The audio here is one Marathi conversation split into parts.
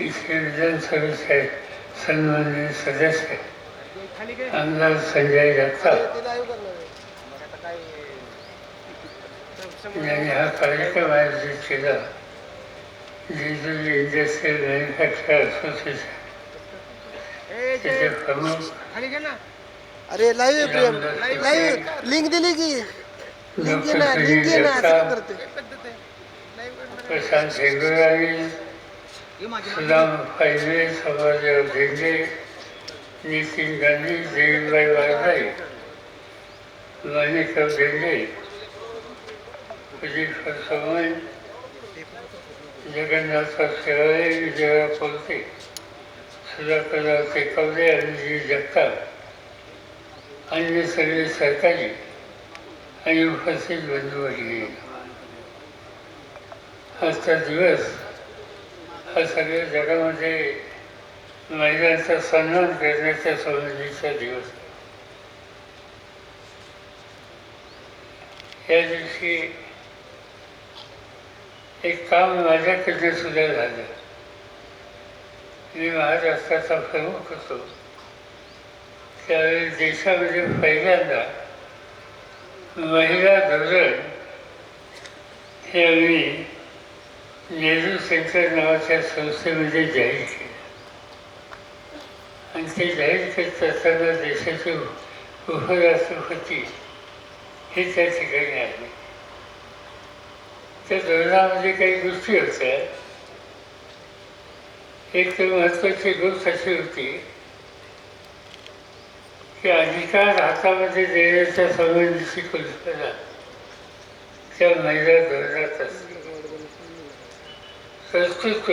इथे विधानसभेचे सन्माननीय सदस्य आमदार संजय जगताप यांनी हा कार्यक्रम आयोजित केला जेजुरी इंडस्ट्रियल मॅन्युफॅक्चर असोसिएशन. त्याचे प्रमुख। अरे लाईव्ह लिंक दिली की लिंक. प्रशांत हेगुरावी सुदाम पाहिजे समाजराव झेंडे नितीन गांधी देवीबाई वाघाई माणिकराव झेंडे अजित म्हणजे समय जगन्नाथ शेवाळे विजया पोलते सुधाकरराव टेकवले आणि जी जगताप अन्य सगळे सरकारी आणि उपस्थित बंधू भगिनी आजचा दिवस आता सगळ्या जगामध्ये महिलांचा सन्मान करण्याच्या संबंधीचा दिवस. या दिवशी एक काम माझ्याकडनं सुद्धा झालं. मी महाराष्ट्राचा प्रमुख होतो. त्यावेळी देशामध्ये पहिल्यांदा महिला धोरण हे आम्ही नेहरू सेंटर नावाच्या संस्थेमध्ये जाहीर केलं. आणि ते जाहीर करत असताना देशाचे उपराष्ट्रपती हे त्या ठिकाणी आले. त्या धोरणामध्ये काही गोष्टी होत्या. एक तर महत्त्वाची गोष्ट अशी होती की अधिकार हातामध्ये देण्याच्या संबंधीची कल्पना त्या महिला धोरणात असते. कर्तृत्व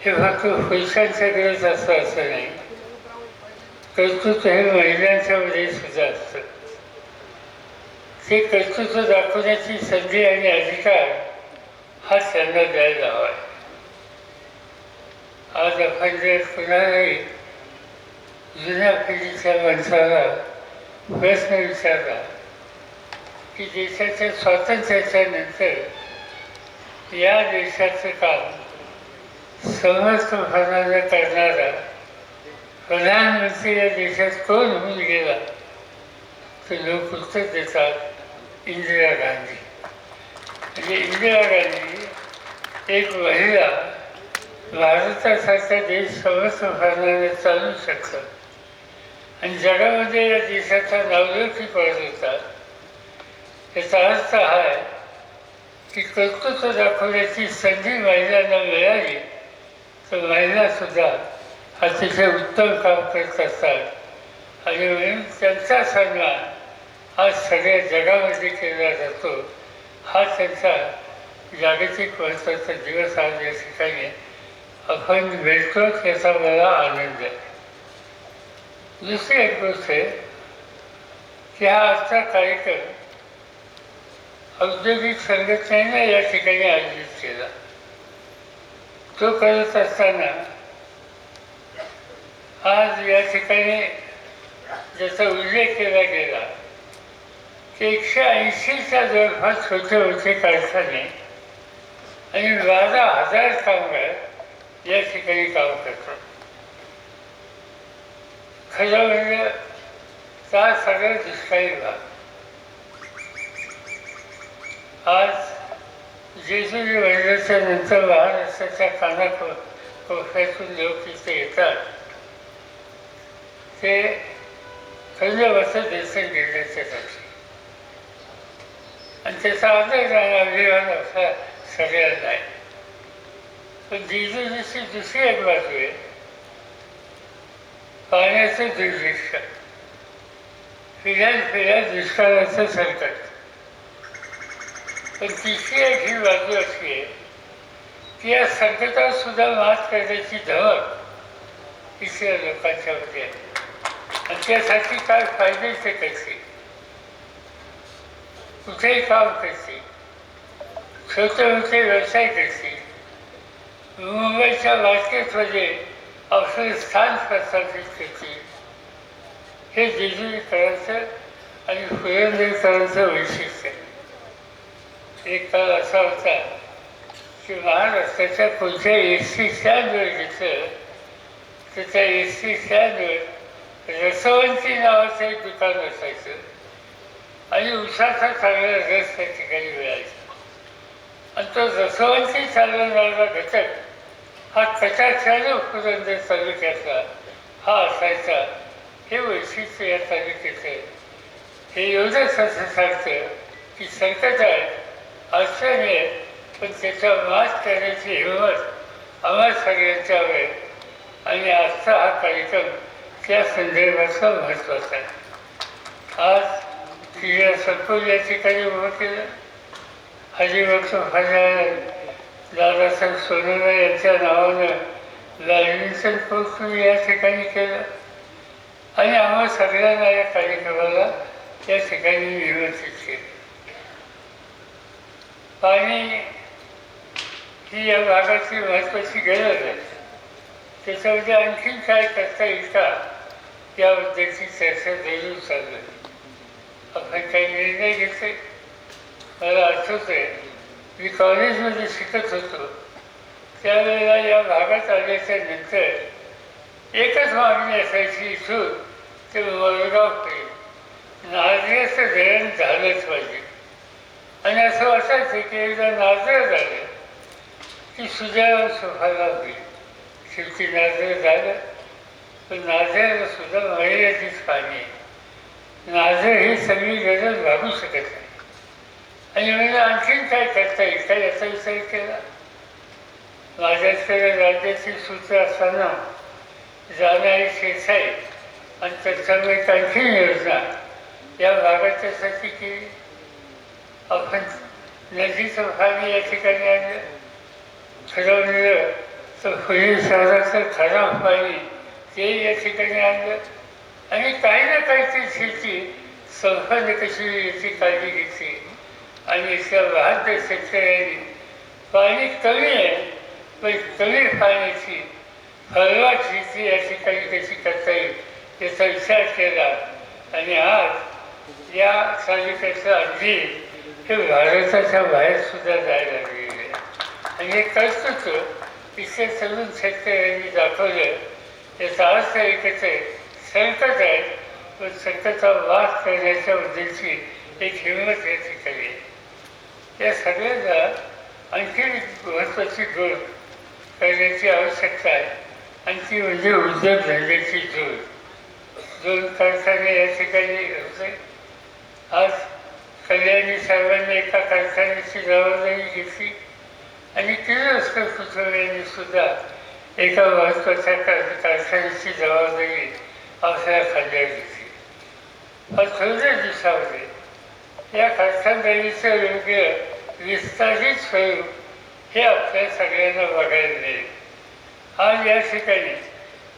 हे फक्त पुरुषांच्याकडेच असतं असं नाही कर्तृत्व हे महिलांच्यामध्ये सुद्धा असतं ते कर्तृत्व दाखवण्याची संधी आणि अधिकार हा त्यांना द्यायला हवा आहे आज आपण जर कुणालाही जुन्या पिढीच्या माणसाला प्रश्न विचारला की देशाच्या स्वातंत्र्याच्या नंतर या देशाचं काम समर्थपणानं करणारा प्रधानमंत्री या देशात कोण होऊन गेला? तर लोक उत्तर देतात इंदिरा गांधी. म्हणजे इंदिरा गांधी एक महिला भारतासारखा देश समर्थपणाने चालू शकतं आणि जगामध्ये या देशाचा नावलौकिक पडत होता. याचा अर्थ हा आहे ती कर्तृत्व दाखवण्याची संधी महिलांना मिळाली. तर महिलासुद्धा अतिशय उत्तम काम करत असतात. आणि म्हणून त्यांचा सन्मान हा सगळ्या जगामध्ये केला जातो. हा त्यांचा जागतिक महत्त्वाचा दिवस आज या ठिकाणी आपण भेटतो याचा मला आनंद आहे. दुसरी एक गोष्ट आहे की हा आजचा कार्यक्रम औद्योगिक संघटनेने या ठिकाणी आयोजित केला. तो करत असताना आज या ठिकाणी ज्याचा उल्लेख केला गेला की एकशे ऐंशीच्या जवळपास छोटे होते कारखाने आणि बारा हजार कामगार या ठिकाणी काम करतात. खरं म्हणजे का सगळं दुष्काळी भाग. आज जेजुरी महिन्याच्या नंतर महाराष्ट्राच्या कानाको कोपऱ्यातून लोक इथे येतात. ते पहिल्या वर्ष देशन घेण्याच्यासाठी आणि त्याचा आदर आणि अभिमान असा सगळ्यांना आहे. पण जेजुरीची दुसरी एक बाजू आहे. पाण्याचं दुर्भिक्ष फिरायला फिरायला दुष्काळाचं संकट. पण तिसरी एक ही बाजू अशी आहे की या संकटावर सुद्धा मात करण्याची धमक तिसऱ्या लोकांच्या मध्ये आहे. आणि त्यासाठी काय फायदे ते कसे? कुठेही काम करते छोटे मोठे व्यवसाय करते मुंबईच्या मार्केटमध्ये आपलं स्थान प्रस्थापित करते हे जेजुरीकरांचं आणि पुरंदरकरांचं वैशिष्ट्य आहे. एक काळ असा होता की महाराष्ट्राच्या पुढच्या एस टी स्टँडवर घेतलं. तर त्या एस टी स्टँडवर रसवंती नावाचं एक दुकान असायचं. आणि उसाचा चांगला रस त्या ठिकाणी मिळायचा. आणि तो रसवंती चालवणारा घटक हा कटाचालू पुरंदर तालुक्याचा हा असायचा. हे वैशिष्ट्य या तालुक्याचं हे एवढंच असं सांगतं की संकट आहे अडचण आहे पण त्याचा मात करण्याची हिंमत आम्हा सगळ्यांच्या आहे आणि आजचा हा कार्यक्रम त्या संदर्भाचा महत्त्वाचा आहे. आज क्रिया संकुल या ठिकाणी उभं केलं. हरिभक्त फजाय दादासाहेब सोनोरा यांच्या नावानं लालनीचं कौतुक या ठिकाणी केलं. आणि आम्हा सगळ्यांना या कार्यक्रमाला या ठिकाणी निमंत्रित पाणी ही या भागाची महत्त्वाची गरज आहे. त्याच्यामध्ये आणखीन काय करता येईल का याबद्दलची चर्चा जरूर चालली आपण काही निर्णय घेतले. मला आठवत आहे मी कॉलेजमध्ये शिकत होतो. त्यावेळेला या भागात आल्याच्यानंतर एकच मागणी असायची इथून ते वडगाव ते. नाझियाचं धरण झालंच पाहिजे. आणि असं वाटायचं की एकदा नाजरे झालं की सुदैवान सुखाला होईल शेवटी नाजरे झालं पण नाझरला सुद्धा मर्यादित पाणी आहे. नाझर ही सगळी गरज भागू शकत नाही. आणि म्हणजे आणखीन काय करता येईल? काय याचा विचार केला? माझ्याकडे राज्याची सूत्र असताना जाणारी शेसाई आणि त्याच्यामुळे आणखीन योजना या भागाच्यासाठी केली. आपण नदीचं पाणी या ठिकाणी आणलं ठरवलेलं तर पुढील शहराचं खराब पाणी ते या ठिकाणी आणलं. आणि काही ना काहीतरी शेती संफल कशी याची काळजी घेतली आणि त्या बहात्तर शेतकऱ्यांनी. पाणी कमी आहे पण कमी पाण्याची फळवाट शेती या ठिकाणी कशी करता येईल याचा विचार केला. आणि आज या तालुक्याचं अगदी हे भारताच्या बाहेर सुद्धा जायला लागलेलं आहे. आणि हे कर्तृत्व इथे तरुण शेतकऱ्यांनी दाखवलं. याचा अर्थ एकच आहे संकट आहे. पण संकटावर वास करण्याच्या उद्देशी एक हिंमत या ठिकाणी आहे या सगळ्यांना आणखी महत्त्वाची जोड करण्याची आवश्यकता आहे. आणि ती म्हणजे उद्योगधंद्याची जोड दोन कारखाने या ठिकाणी होते. आज कल्याणी साहेबांनी एका कारखान्याची जबाबदारी घेतली. आणि किर्लोस्कर कुटुंबियांनी सुद्धा एका महत्त्वाच्या कारखान्याची जबाबदारी आपल्या खांद्यावर घेतली. थोड्या दिवसामध्ये या कारखानदारीचं योग्य विस्तारित स्वरूप हे आपल्या सगळ्यांना बघायला मिळेल. आज या ठिकाणी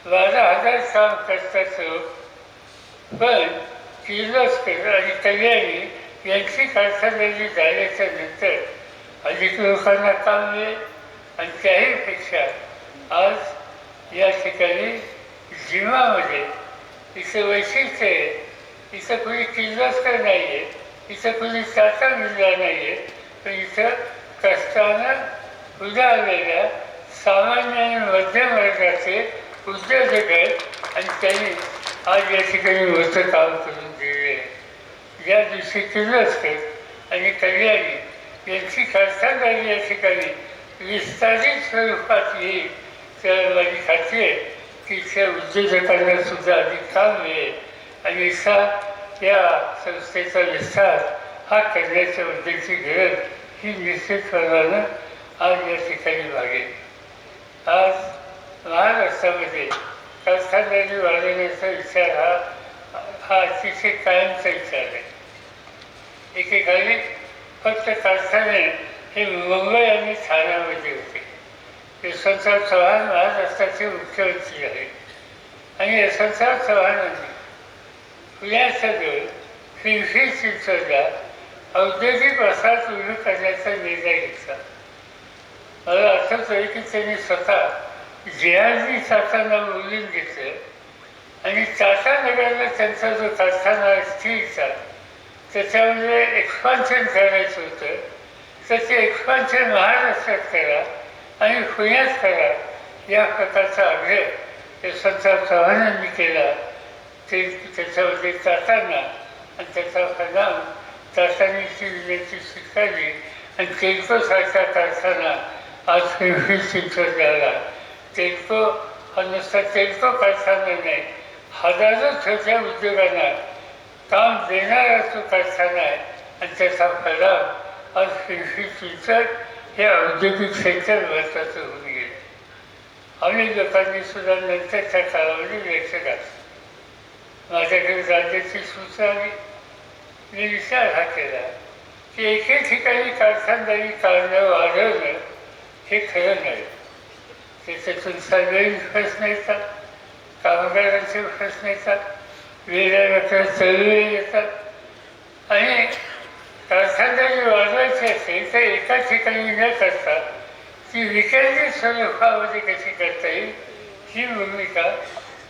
बारा हजार काम करतात लोक. पण किर्लोस्कर आणि कल्याणी यांची कारखानदारी झाल्याच्यानंतर अधिक लोकांना काम मिळेल आणि त्याहीपेक्षा आज या ठिकाणी जिमामध्ये इथं वैशिष्ट्य आहे. इथं कोणी किल्लस्कर नाही आहे इथं कोणी चाचा बिर्ला नाही आहे पण इथं कष्टानं उदारलेल्या सामान्य आणि मध्यम वर्गाचे उद्योजक आहेत आणि त्यांनी आज या ठिकाणी मोठं काम करून दिले आहे. ज्या दिवशी किर्लोस्कर आणि कल्याणी यांची कारखानदारी या ठिकाणी विस्तारित स्वरूपात येईल तर माझी खात्री आहे. की त्या उद्योजकांना सुद्धा अधिक काम मिळेल. आणि असा या संस्थेचा विस्तार हा करण्याच्या बद्दलची गरज ही निश्चितपणानं आज या ठिकाणी मागेल. आज महाराष्ट्रामध्ये कारखानदारी वाढवण्याचा विचार हा हा अतिशय कायमचा विचार आहे. एके एकेकाळी फक्त कारखाने हे मुंबई आणि ठाण्यामध्ये होते. यशवंतराव चव्हाण महाराष्ट्राचे मुख्यमंत्री आहे आणि यशवंतराव चव्हाणांनी पुण्यासह पिंपरी चिंचवडला औद्योगिक वसाहत उभी करण्याचा निर्णय घेतला. मला आठवत आहे की त्यांनी स्वतः जिहाजी टाटांना बोलून घेतलं आणि टाटा नगरला त्यांचा जो कारखाना आहे स्टीलचा त्याच्यामध्ये एक्सपान्शन करायचं होतं. त्याचे एक्सपान्शन महाराष्ट्रात करा आणि पुण्यात करा या प्रकारचा आग्रह यशवंतराव चव्हाणांनी केला. ते त्याच्यामध्ये जाताना आणि त्याचा परिणाम टाटांची विनंती स्वीकारली आणि तेलकोसारखा कारखाना आज पिंपरी चिंचवड झाला तेलको हा नुसता तेलको कारखाना नाही हजारो छोट्या उद्योगांना काम देणारा तो कारखाना आहे. आणि त्याचा परिणाम आज कृषी चिंचवड हे औद्योगिक क्षेत्र महत्वाचं होऊन गेलं. अनेक लोकांनी सुद्धा नंतरच्या काळामध्ये लक्ष घातलं. माझ्याकडे राज्याची सूचना आली. मी विचार हा केला की एके ठिकाणी कारखानदारी काढणं वाढवणं हे खरं नाही. त्याच्यातून सर्वेही प्रश्न येतात. कामगारांचे प्रश्न येतात. वेगळ्या चळवळी येतात आणि कारखानदारी वाजवायची असेल तर एका ठिकाणी न करता ती विकेंद्रित स्वरूपामध्ये कशी करता येईल ही भूमिका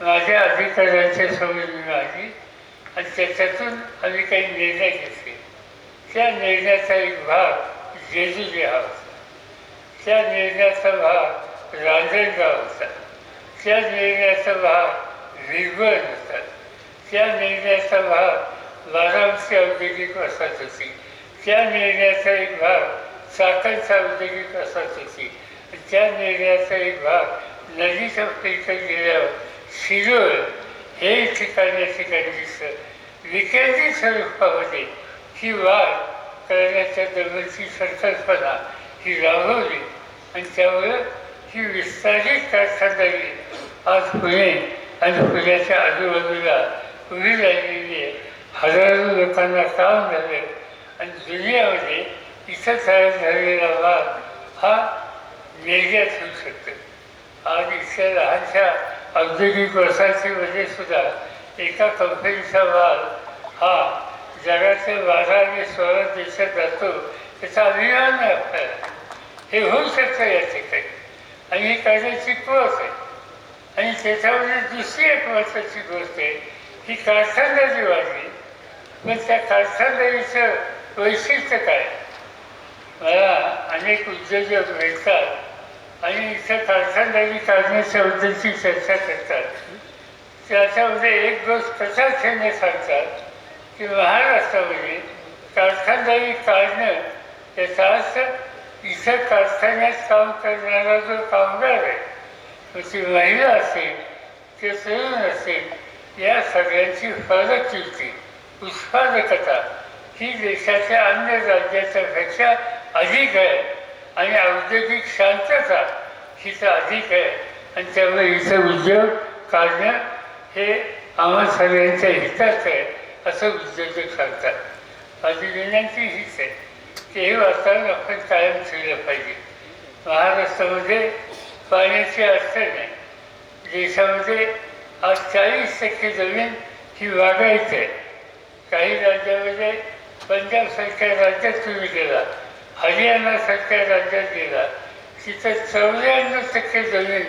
माझ्या अधिकाऱ्यांच्या समोर मी आली आणि त्याच्यातून आम्ही काही निर्णय घेतले त्या निर्णयाचा एक भाग जेजुरी हा होता त्या निर्णयाचा भाग रांजणगाव होता त्या निर्णयाचा भाग विगवण होता. त्या निर्णयाचा भाग बारामती औद्योगिक वसाहत होती. त्या निर्णयाचा एक भाग साखरचा औद्योगिक वसाहत होती. त्या निर्णयाचा एक भाग नदीच्या पलीकडे गेल्यावर शिरोळ हे ठिकाण या ठिकाणी दिसतं विकेंद्रित स्वरूपामध्ये ही वाढ करण्याच्या दरम्यानची संकल्पना ही राबवली आणि त्यामुळं ही विस्तारित कारखानदारी आज पुणे आणि पुण्याच्या आजूबाजूला उभी राहिलेली आहे हजारो लोकांना काम झालं. आणि दुनियामध्ये इथं तयार झालेला माल हा निर्यात होऊ शकतो. आज इथल्या लहानशा औद्योगिक वसाहतीमध्ये सुद्धा एका कंपनीचा माल हा जगाचे बारा आणि सोळा देशात जातो त्याचा अभिमान आहे आपल्याला. हे होऊ शकतं या ठिकाणी. आणि हे करण्याची कोस आहे. आणि त्याच्यामध्ये दुसरी एक महत्त्वाची गोष्ट आहे ही कारखानदारी वाढली पण त्या कारखानदारीचं वैशिष्ट्य काय? मला अनेक उद्योजक भेटतात आणि इथं कारखानदारी काढण्याच्याबद्दलची चर्चा करतात. त्याच्यामध्ये एक गोष्ट कथाख्याने सांगतात? की महाराष्ट्रामध्ये कारखानदारी काढणं याचा अर्थ इथं कारखान्यात काम करणारा जो कामगार आहे मग ती महिला असेल ते तरुण असेल या सगळ्यांची फरकयुक्ती उत्पादकता ही देशाच्या अन्य राज्याच्या पेक्षा अधिक आहे आणि औद्योगिक शांतता ही तर अधिक आहे. आणि त्यामुळे इथं उद्योग काढणं हे आम्हा सगळ्यांच्या हिताचं आहे असं उद्योजक सांगतात. माझी विनंती हीच आहे की हे वातावरण आपण कायम ठेवलं पाहिजे. महाराष्ट्रामध्ये पाण्याची अडचण आहे. देशामध्ये आज चाळीस टक्के जमीन ही वागायचं आहे. काही राज्यामध्ये पंजाब सरकार राज्यात तुम्ही गेला हरियाणा सरकार राज्यात गेला तिथं चौऱ्याण्णव टक्के जमीन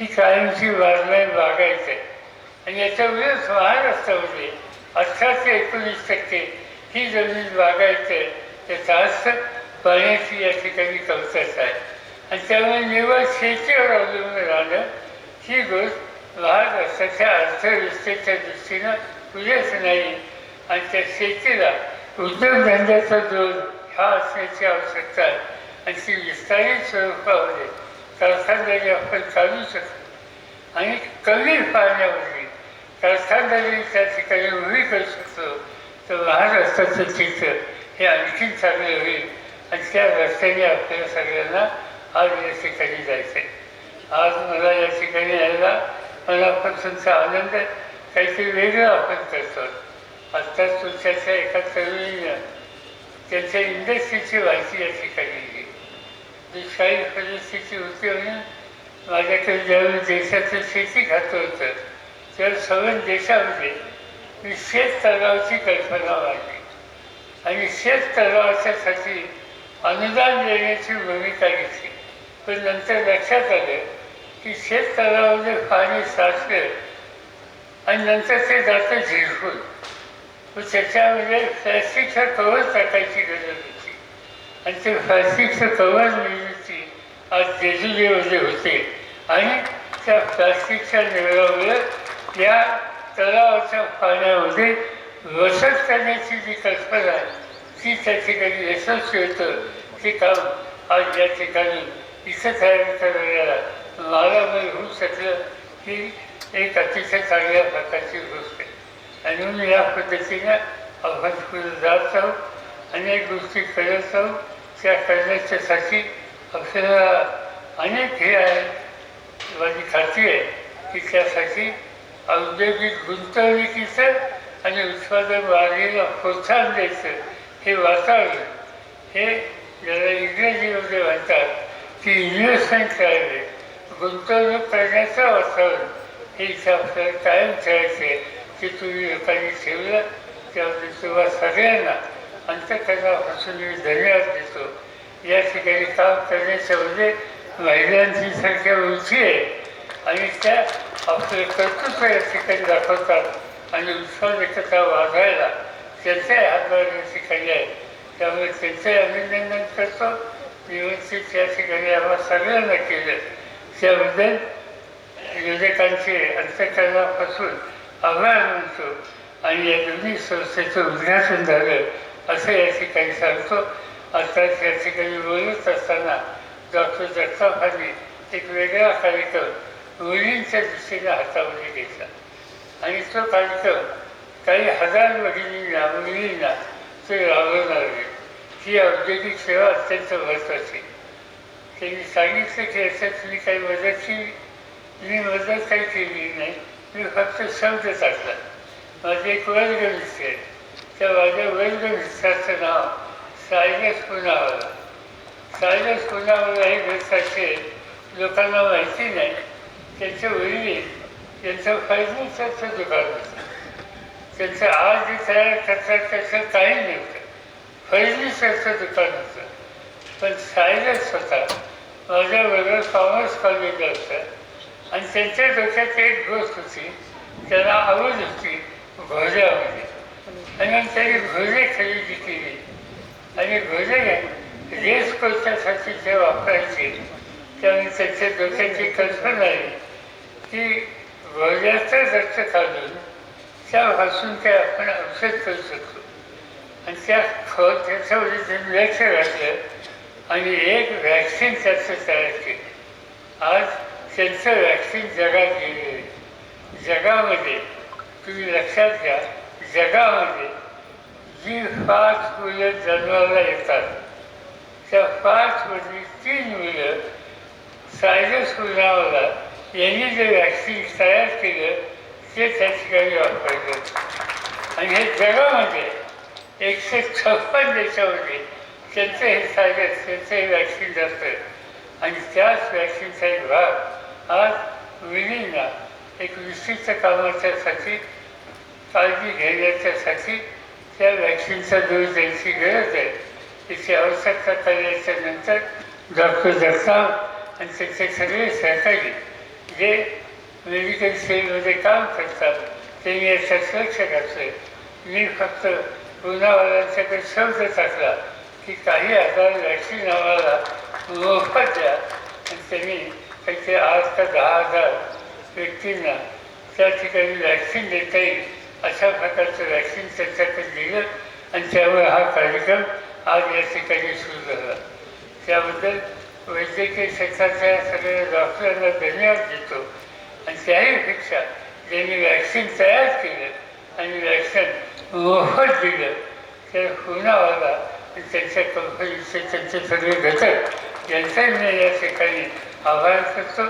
ही कायमची बारमाही वागायचं आहे. आणि याच्या विरोध महाराष्ट्रामध्ये अठरा ते एकोणीस टक्के ही जमीन वागायचं आहे. त्याचा अर्थ पाण्याची या ठिकाणी कमतरता आहे. आणि त्यामुळे निवड शेतीवर अवलंबून राहणं ही गोष्ट महाराष्ट्राच्या अर्थव्यवस्थेच्या दृष्टीनं पुरेच नाही आणि त्या शेतीला उद्योगधंद्याचा जोर हा असण्याची आवश्यकता आहे आणि ती विस्तारित स्वरूपामध्ये त्रासांदारी आपण चालू शकतो आणि कमी पाण्यामध्ये त्रासांदारी त्या ठिकाणी उभी करू शकतो तर महाराष्ट्राचं चित्र हे आणखीन चांगलं होईल आणि त्या रस्त्याने आपल्या सगळ्यांना आज या ठिकाणी जायचं आहे आज मला या ठिकाणी यायला मनापासूनचा आनंद काहीतरी वेगळं आपण करतो. आत्ताच तुमच्याच्या एका तरुणीनं त्यांच्या इंडस्ट्रीची माहिती या ठिकाणी दिली. शाही परिस्थिती होती म्हणून माझ्याकडे ज्यावेळी देशाचं शेती खातं होतं त्यावेळी सगळ्या देशामध्ये मी शेत तलावाची कल्पना मांडली. आणि शेत तलावाच्यासाठी अनुदान देण्याची भूमिका घेतली. पण नंतर लक्षात आलं की शेत तलावामध्ये पाणी साचलं आणि नंतर ते जातं झिरकून मग त्याच्यामध्ये प्लॅस्टिकचा कवर टाकायची गरज होती. आणि ते प्लास्टिकचं कवर निर्मिती आज जेजुरीमध्ये होते. आणि त्या प्लास्टिकच्या निवडामुळे या तलावाच्या पाण्यामध्ये वसत करण्याची जी कल्पना आहे ती त्या ठिकाणी यशस्वी होतं. ते काम आज या ठिकाणी इथं तयार करायला मला मी होऊ शकलं ही एक अतिशय चांगल्या प्रकारची गोष्ट आहे. आणि म्हणून या पद्धतीनं आपण पुढे जात आहोत अनेक गोष्टी करत आहोत त्या करण्याच्यासाठी आपल्याला अनेक हे आहेत माझी खात्री आहे की त्यासाठी औद्योगिक गुंतवणुकीचं आणि उत्पादन वाढीला प्रोत्साहन द्यायचं हे वातावरण हे ज्याला इंग्रजीमध्ये म्हणतात की इन्व्हेस्टमेंट करावी गुंतवणूक करण्याचं वातावरण हे आपल्याला कायम ठेवायचं आहे तुम्ही लोकांनी ठेवलं त्यामध्ये तुम्हाला सगळ्यांना अंतकरणापासून मी धन्यवाद देतो. या ठिकाणी काम करण्याच्या म्हणजे महिलांची संख्या उंची आहे. आणि त्या आपलं कर्तृत्व या ठिकाणी दाखवतात. आणि उत्सव वाढवायला त्यांचाही हातभार या ठिकाणी आहे. त्यामुळे त्यांचंही अभिनंदन करतो. व्यवस्थित या ठिकाणी आम्हाला सगळ्यांना केलं. त्याबद्दल विवेकांचे अंतकरणापासून आभार मानतो आणि या दोन्ही संस्थेचं उद्घाटन झालं असं या ठिकाणी सांगतो. आताच या ठिकाणी बोलत असताना डॉक्टर जगतापांनी एक वेगळा कार्यक्रम मुलींच्या दृष्टीने हातामध्ये घेतला. आणि तो कार्यक्रम काही हजार भगिनींना मुलींना ते राबवणार आहे. ही औद्योगिक सेवा अत्यंत महत्त्वाची त्यांनी सांगितलं की याच्यात मी काही मदतची मी मदत काही केली नाही. मी फक्त शब्द टाकला. माझे एक वर्ग मित्र आहे. त्या माझ्या वर्ग मित्राचं नाव सायलस पुनावाला सायलस पुनावाला हे भेटायचे लोकांना माहिती नाही. त्यांचे वडील त्यांचं फर्निचरचं दुकान होतं. त्यांचं आज जे तयार करतात त्याचं काही नव्हतं. फर्निचरचं दुकान होतं. पण सायलस होता. माझ्याबरोबर कॉमर्स कॉलेजला असतात आणि त्यांच्या डोक्यात एक गोष्ट होती त्याला आवड होती घोड्यामध्ये आणि मग त्यांनी घोडे खरेदी केली. आणि घोडे रेस कोर्सासाठी जे वापरायचे त्यामुळे त्यांच्या डोक्याची कल्पना आहे की घोड्याचं रक्त काढून त्यापासून ते आपण औषध करू शकतो. आणि त्या खत त्याच्यामध्ये त्यांनी लक्ष घातलं आणि एक व्हॅक्सिन त्याचं तयार केलं आज त्यांचं व्हॅक्सिन जगात गेलेलं जगामध्ये तुम्ही लक्षात घ्या जगामध्ये जी पाच मुलं जन्माला येतात त्या पाच मधली तीन मुलं सायरस पुनावाला यांनी जे व्हॅक्सिन तयार केलं ते त्या ठिकाणी वापरलं. आणि हे जगामध्ये एकशे छप्पन देशामध्ये त्यांचं हे सायरस त्यांचं हे वॅक्सिन असतं. आणि त्याच वॅक्सिनचा एक भाग आज मुलींना एक विशिष्ट कामाच्यासाठी काळजी घेण्याच्यासाठी त्या वॅक्सिनचा डोस द्यायची गरज आहे. त्याची आवश्यकता करण्याच्या नंतर डॉक्टर जगताप आणि त्याचे सगळे सहकारी जे मेडिकल सेलमध्ये काम करतात त्यांनी याच्यात लक्ष घातलं मी फक्त पुनावाल्यांच्याकडे शब्द टाकला. की काही हजार वॅक्सिन आम्हाला मोफत द्या आणि त्यांनी काहीतरी आठ का दहा हजार व्यक्तींना त्या ठिकाणी वॅक्सिन देता येईल अशा प्रकारचं वॅक्सिन त्यांच्याकडे दिलं आणि त्यामुळे हा कार्यक्रम आज या ठिकाणी सुरू झाला. त्याबद्दल वैद्यकीय क्षेत्राच्या सगळ्या डॉक्टरांना धन्यवाद देतो. आणि त्याहीपेक्षा ज्यांनी वॅक्सिन तयार केलं आणि वॅक्सिन मोफत दिलं त्या हुनावाला आणि त्यांच्या कंपनीचे त्यांचे सगळे घटक यांचाही मी या ठिकाणी आभार करतो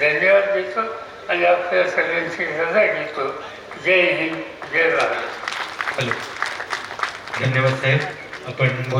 धन्यवाद देतो आणि आपल्या सगळ्यांची रजा घेतो जय हिंद जय भारत हॅलो. धन्यवाद साहेब. आपण बोल